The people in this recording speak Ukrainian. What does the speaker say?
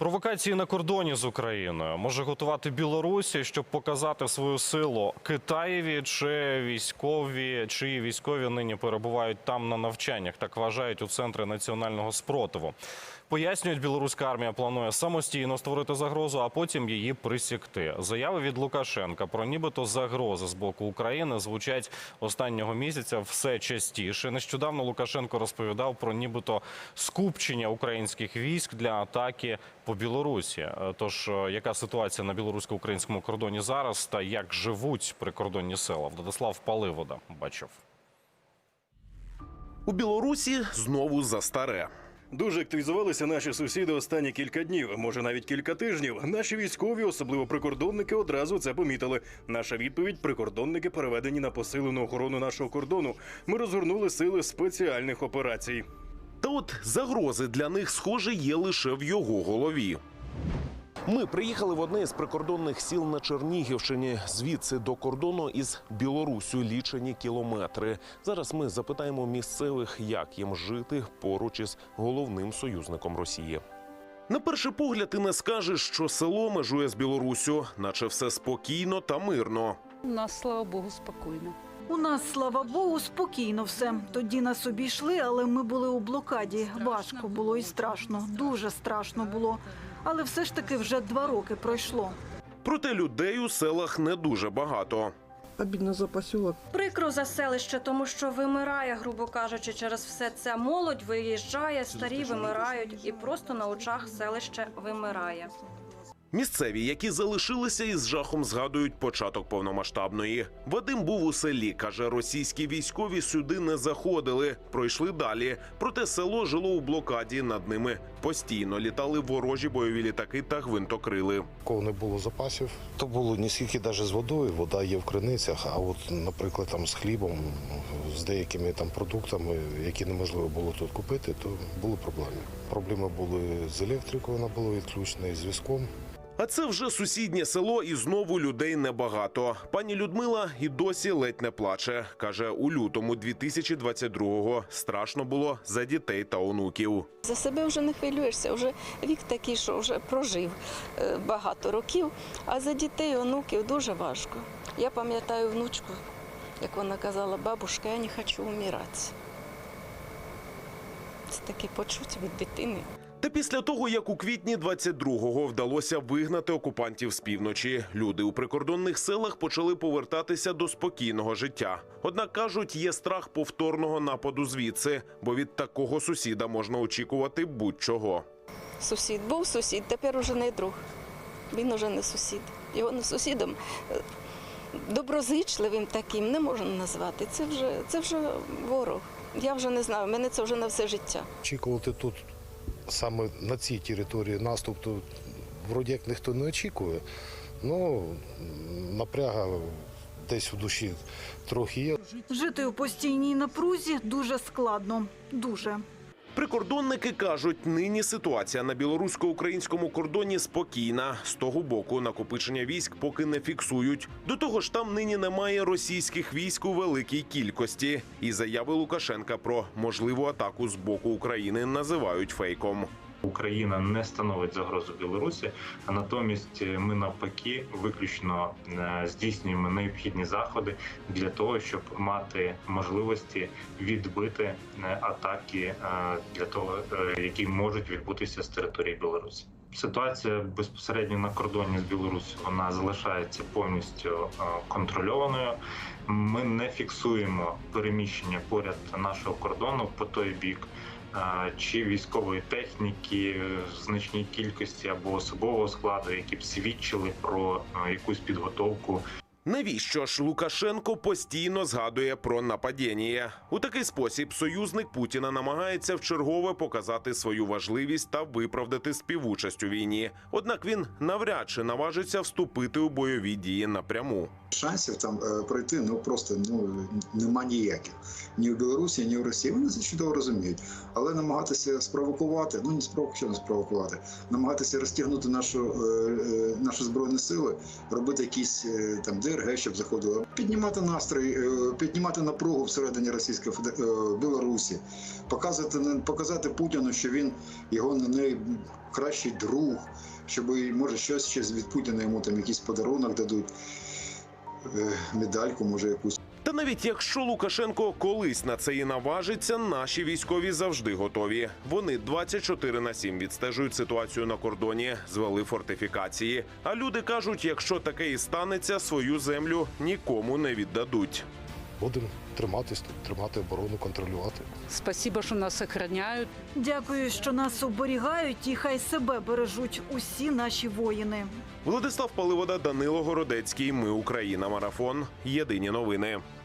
Провокації на кордоні з Україною може готувати Білорусі, щоб показати свою силу Китаєві чи військові, чиї військові нині перебувають там на навчаннях. Так вважають у центрі національного спротиву. Пояснюють, білоруська армія планує самостійно створити загрозу, а потім її присікти. Заяви від Лукашенка про нібито загрози з боку України звучать останнього місяця все частіше. Нещодавно Лукашенко розповідав про нібито скупчення українських військ для атаки по Білорусі. Е, Тож, е, яка ситуація на білорусько-українському кордоні зараз та як живуть прикордонні села? Владислав Паливода бачив. У Білорусі знову за старе. Дуже активізувалися наші сусіди останні кілька днів, може навіть кілька тижнів. Наші військові, особливо прикордонники, одразу це помітили. Наша відповідь: прикордонники переведені на посилену охорону нашого кордону. Ми розгорнули сили спеціальних операцій. Та от загрози для них, схоже, є лише в його голові. Ми приїхали в одне із прикордонних сіл на Чернігівщині. Звідси до кордону із Білоруссю лічені кілометри. Зараз ми запитаємо місцевих, як їм жити поруч із головним союзником Росії. На перший погляд, ти не скажеш, що село межує з Білоруссю, наче все спокійно та мирно. У нас, слава Богу, спокійно. У нас, слава Богу, спокійно все. Тоді нас обійшли, але ми були у блокаді. Важко було і страшно, дуже страшно було. Але все ж таки вже два роки пройшло. Проте людей у селах не дуже багато. Обідно за посілок. Прикро за селище, тому що вимирає, грубо кажучи, через все це молодь виїжджає, старі вимирають, і просто на очах селище вимирає. Місцеві, які залишилися із жахом, згадують початок повномасштабної. Вадим був у селі. каже, російські військові сюди не заходили, пройшли далі. Проте село жило у блокаді. Над ними постійно літали ворожі бойові літаки та гвинтокрили. Коли не було запасів, то було не скільки навіть з водою, вода є в криницях, а от, наприклад, там з хлібом, з деякими там продуктами, які неможливо було тут купити, то були проблеми. Проблеми були з електрикою, вона була відключена і зв'язком. А це вже сусіднє село, і знову людей небагато. Пані Людмила і досі ледь не плаче. каже, у лютому 2022-го страшно було за дітей та онуків. За себе вже не хвилюєшся, вже вік такий, що вже прожив е, багато років, а за дітей, онуків дуже важко. Я пам'ятаю внучку, як вона казала, бабушка, я не хочу вмирати. Це таке почуття від дитини. Та після того, як у квітні 22-го вдалося вигнати окупантів з півночі, люди у прикордонних селах почали повертатися до спокійного життя. Однак кажуть, є страх повторного нападу звідси, бо від такого сусіда можна очікувати будь-чого. Сусід був сусід, тепер уже не друг. Він уже не сусід. Його не сусідом е, доброзичливим таким не можна назвати. Це вже, це вже ворог. Я вже не знаю, мене це вже на все життя. Очікувати тут саме на цій території наступ, то вроді як ніхто не очікує. Ну, напряга десь в душі трохи є. Жити у постійній напрузі дуже складно. Дуже. Прикордонники кажуть, нині ситуація на білорусько-українському кордоні спокійна. З того боку накопичення військ поки не фіксують. До того ж, там нині немає російських військ у великій кількості. І заяви Лукашенка про можливу атаку з боку України називають фейком. Україна не становить загрозу Білорусі, а натомість е, ми навпаки виключно е, здійснюємо необхідні заходи для того, щоб мати можливості відбити е, атаки для того, які можуть відбутися з території Білорусі. Ситуація безпосередньо на кордоні з Білорусі вона залишається повністю контрольованою. Ми не фіксуємо переміщення поряд нашого кордону по той бік чи військової техніки в значній кількості або особового складу, які б свідчили про якусь підготовку Навіщо ж Лукашенко постійно згадує про нападіння? У такий спосіб союзник Путіна намагається вчергове показати свою важливість та виправдати співучасть у війні. Однак він навряд чи наважиться вступити у бойові дії напряму. шансів там е, пройти ну просто ну нема ніяких ні в Білорусі, ні в Росії. Вони це чудово розуміють. Але намагатися спровокувати, ну не спровокувати, спровокувати, намагатися розтягнути нашу е, е, наші збройні сили, робити якісь там ДРГ, щоб заходило, піднімати настрій, е, піднімати напругу всередині Російської е, Білорусі, показати показати Путіну, що він його не найкращий друг, щоб може щось ще від Путіна йому там якийсь подарунок дадуть, е, медальку, може якусь. Та навіть якщо Лукашенко колись на це і наважиться, наші військові завжди готові. Вони 24 на 7 відстежують ситуацію на кордоні, звели фортифікації. А люди кажуть, якщо таке і станеться, свою землю нікому не віддадуть. Будемо триматись тут, тримати оборону, контролювати. Спасибо, що нас охороняють. Дякую, що нас оберігають, і хай себе бережуть усі наші воїни. Владислав Паливода, Данило Городецький. Ми Україна. Марафон. Єдині новини.